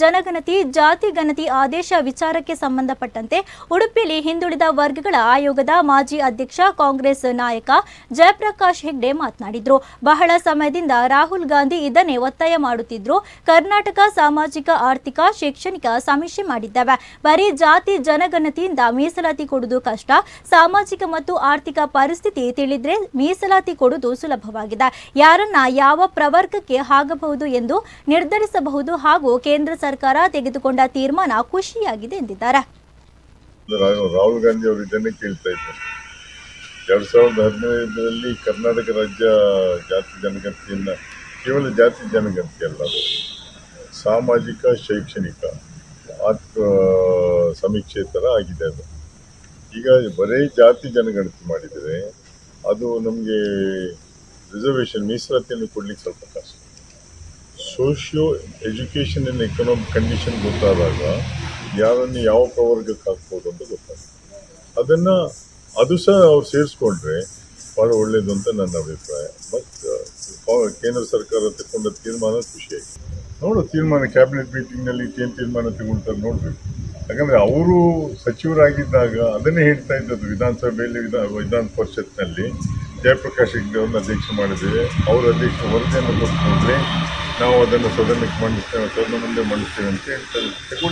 ಜನಗಣತಿ, ಜಾತಿ ಗಣತಿ ಆದೇಶ ವಿಚಾರಕ್ಕೆ ಸಂಬಂಧಪಟ್ಟಂತೆ ಉಡುಪಿಯಲ್ಲಿ ಹಿಂದುಳಿದ ವರ್ಗಗಳ ಆಯೋಗದ ಮಾಜಿ ಅಧ್ಯಕ್ಷ, ಕಾಂಗ್ರೆಸ್ ನಾಯಕ ಜಯಪ್ರಕಾಶ್ ಹೆಗ್ಡೆ ಮಾತನಾಡಿದ್ರು. ಬಹಳ ಸಮಯದಿಂದ ರಾಹುಲ್ ಗಾಂಧಿ ಇದನ್ನೇ ಒತ್ತಾಯ ಮಾಡುತ್ತಿದ್ರು. ಕರ್ನಾಟಕ ಸಾಮಾಜಿಕ, ಆರ್ಥಿಕ, ಶೈಕ್ಷಣಿಕ ಸಮೀಕ್ಷೆ ಮಾಡಿದ್ದೇವೆ. ಬರೀ ಜಾತಿ ಜನಗಣತಿಯಿಂದ ಮೀಸಲಾತಿ ಕೊಡುವುದು ಕಷ್ಟ. ಸಾಮಾಜಿಕ ಮತ್ತು ಆರ್ಥಿಕ ಪರಿಸ್ಥಿತಿ ತಿಳಿದ್ರೆ ಮೀಸಲಾತಿ ಕೊಡುವುದು ಸುಲಭವಾಗಿದೆ. ಯಾರನ್ನ ಯಾವ ಪ್ರವರ್ಗಕ್ಕೆ ಆಗಬಹುದು ಎಂದು ನಿರ್ಧರಿಸಬಹುದು ಹಾಗೂ ಕೇಂದ್ರ ಸರ್ಕಾರ ತೆಗೆದುಕೊಂಡ ತೀರ್ಮಾನ ಖುಷಿಯಾಗಿದೆ ಎಂದಿದ್ದಾರೆ. ರಾಹುಲ್ ಗಾಂಧಿ ಅವರು ಇದನ್ನೇ ಕೇಳ್ತಾ ಇದ್ದಾರೆ ಎರಡ್ ಸಾವಿರದ ಹದಿನೈದರಲ್ಲಿ ಕರ್ನಾಟಕ ರಾಜ್ಯ ಜಾತಿ ಜನಗಣತಿಯನ್ನ ಕೇವಲ ಜಾತಿ ಜನಗಣತಿ ಅಲ್ಲ, ಸಾಮಾಜಿಕ, ಶೈಕ್ಷಣಿಕ, ಆತ್ಮ, ಸಮೀಕ್ಷೆ ಥರ ಆಗಿದೆ ಅದು. ಈಗ ಬರೀ ಜಾತಿ ಜನಗಣತಿ ಮಾಡಿದರೆ ಅದು ನಮಗೆ ರಿಸರ್ವೇಷನ್ ಮೀಸಲಾತಿಯನ್ನು ಕೊಡ್ಲಿಕ್ಕೆ ಸ್ವಲ್ಪ ಕಷ್ಟ. Socio education and economic condition ಗೊತ್ತಾದಾಗ ಯಾರನ್ನು ಯಾವ ಪ್ರವರ್ಗಕ್ಕೆ ಹಾಕ್ಬೋದು ಅಂತ ಗೊತ್ತಾಗುತ್ತೆ. ಅದನ್ನು ಅದು ಸಹ ಅವ್ರು ಸೇರಿಸ್ಕೊಂಡ್ರೆ ಭಾಳ ಒಳ್ಳೇದು ಅಂತ ನನ್ನ ಅಭಿಪ್ರಾಯ. ಬಟ್ ಕೇಂದ್ರ ಸರ್ಕಾರ ತಗೊಂಡ ತೀರ್ಮಾನ ಖುಷಿಯಾಗಿದೆ ನೋಡು, ತೀರ್ಮಾನ ಕ್ಯಾಬಿನೆಟ್ ಮೀಟಿಂಗ್ನಲ್ಲಿ ಏನು ತೀರ್ಮಾನ ತಗೊಳ್ತಾರೆ ನೋಡಬೇಕು. ಯಾಕಂದರೆ ಅವರು ಸಚಿವರಾಗಿದ್ದಾಗ ಅದನ್ನೇ ಹೇಳ್ತಾ ಇದ್ದದ್ದು ವಿಧಾನಸಭೆಯಲ್ಲಿ ವಿಧಾನ ವಿಧಾನ ಪರಿಷತ್ನಲ್ಲಿ. ಜಯಪ್ರಕಾಶ್ ಹೆಗ್ಡೆ ಅವ್ರನ್ನ ಅಧ್ಯಕ್ಷ ಮಾಡಿದ್ದೇವೆ ಅವರ ಅಧ್ಯಕ್ಷ ವರದಿಯನ್ನು ಕೊಟ್ಟರೆ ನಾವು ಅದನ್ನು ಸದನಕ್ಕೆ ಮಂಡಿಸ್ತೇವೆ ಸದನ ಮುಂದೆ ಮಂಡಿಸ್ತೇವೆ ಅಂತ ಹೇಳ್ತಾರೆ.